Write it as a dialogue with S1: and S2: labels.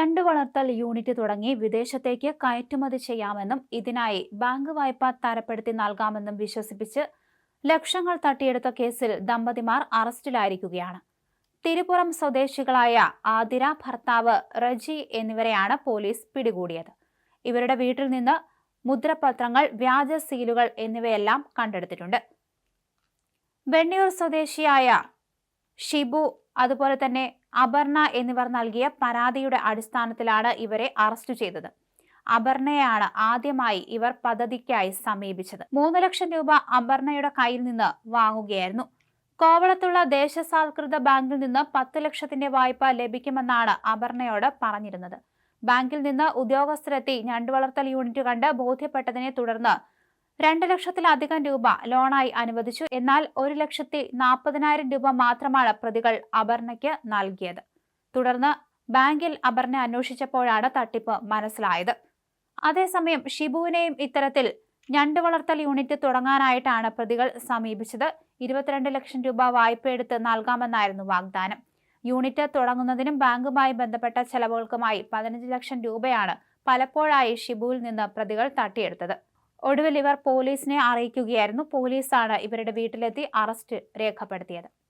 S1: ഞണ്ട് വളർത്തൽ യൂണിറ്റ് തുടങ്ങി വിദേശത്തേക്ക് കയറ്റുമതി ചെയ്യാമെന്നും ഇതിനായി ബാങ്ക് വായ്പ തരപ്പെടുത്തി നൽകാമെന്നും വിശ്വസിപ്പിച്ച് ലക്ഷങ്ങൾ തട്ടിയെടുത്ത കേസിൽ ദമ്പതിമാർ അറസ്റ്റിലായിരിക്കുകയാണ്. തിരുപ്പുറം സ്വദേശികളായ ആതിര ഭർത്താവ് റജി എന്നിവരെയാണ് പോലീസ് പിടികൂടിയത്. ഇവരുടെ വീട്ടിൽ നിന്ന് മുദ്രപത്രങ്ങൾ വ്യാജ സീലുകൾ എന്നിവയെല്ലാം കണ്ടെടുത്തിട്ടുണ്ട്. വെണ്ണിയൂർ സ്വദേശിയായ ഷിബു അതുപോലെ തന്നെ അപർണ എന്നിവർ നൽകിയ പരാതിയുടെ അടിസ്ഥാനത്തിലാണ് ഇവരെ അറസ്റ്റ് ചെയ്തത്. അപർണയാണ് ആദ്യമായി ഇവർ പദ്ധതിക്കായി സമീപിച്ചത്. മൂന്ന് ലക്ഷം രൂപ അപർണയുടെ കയ്യിൽ നിന്ന് വാങ്ങുകയായിരുന്നു. കോവളത്തുള്ള ദേശസാൽകൃത ബാങ്കിൽ നിന്ന് പത്ത് ലക്ഷത്തിന്റെ വായ്പ ലഭിക്കുമെന്നാണ് അപർണയോട് പറഞ്ഞിരുന്നത്. ബാങ്കിൽ നിന്ന് ഉദ്യോഗസ്ഥരെത്തി ഞണ്ടുവളർത്തൽ യൂണിറ്റ് കണ്ട് ബോധ്യപ്പെട്ടതിനെ തുടർന്ന് രണ്ട് ലക്ഷത്തിലധികം രൂപ ലോണായി അനുവദിച്ചു. എന്നാൽ ഒരു ലക്ഷത്തി നാൽപ്പതിനായിരം രൂപ മാത്രമാണ് പ്രതികൾ അപർണയ്ക്ക് നൽകിയത്. തുടർന്ന് ബാങ്കിൽ അപർണ അന്വേഷിച്ചപ്പോഴാണ് തട്ടിപ്പ് മനസ്സിലായത്. അതേസമയം ഷിബുവിനെയും ഇത്തരത്തിൽ ഞണ്ട് വളർത്തൽ യൂണിറ്റ് തുടങ്ങാനായിട്ടാണ് പ്രതികൾ സമീപിച്ചത്. ഇരുപത്തിരണ്ട് ലക്ഷം രൂപ വായ്പയെടുത്ത് നൽകാമെന്നായിരുന്നു വാഗ്ദാനം. യൂണിറ്റ് തുടങ്ങുന്നതിനും ബാങ്കുമായി ബന്ധപ്പെട്ട ചെലവുകൾക്കുമായി പതിനഞ്ച് ലക്ഷം രൂപയാണ് പലപ്പോഴായി ഷിബുവിൽ നിന്ന് പ്രതികൾ തട്ടിയെടുത്തത്. ഒടുവിൽ ഇവർ പോലീസിനെ അറിയിക്കുകയായിരുന്നു. പോലീസാണ് ഇവരുടെ വീട്ടിലെത്തി അറസ്റ്റ് രേഖപ്പെടുത്തിയത്.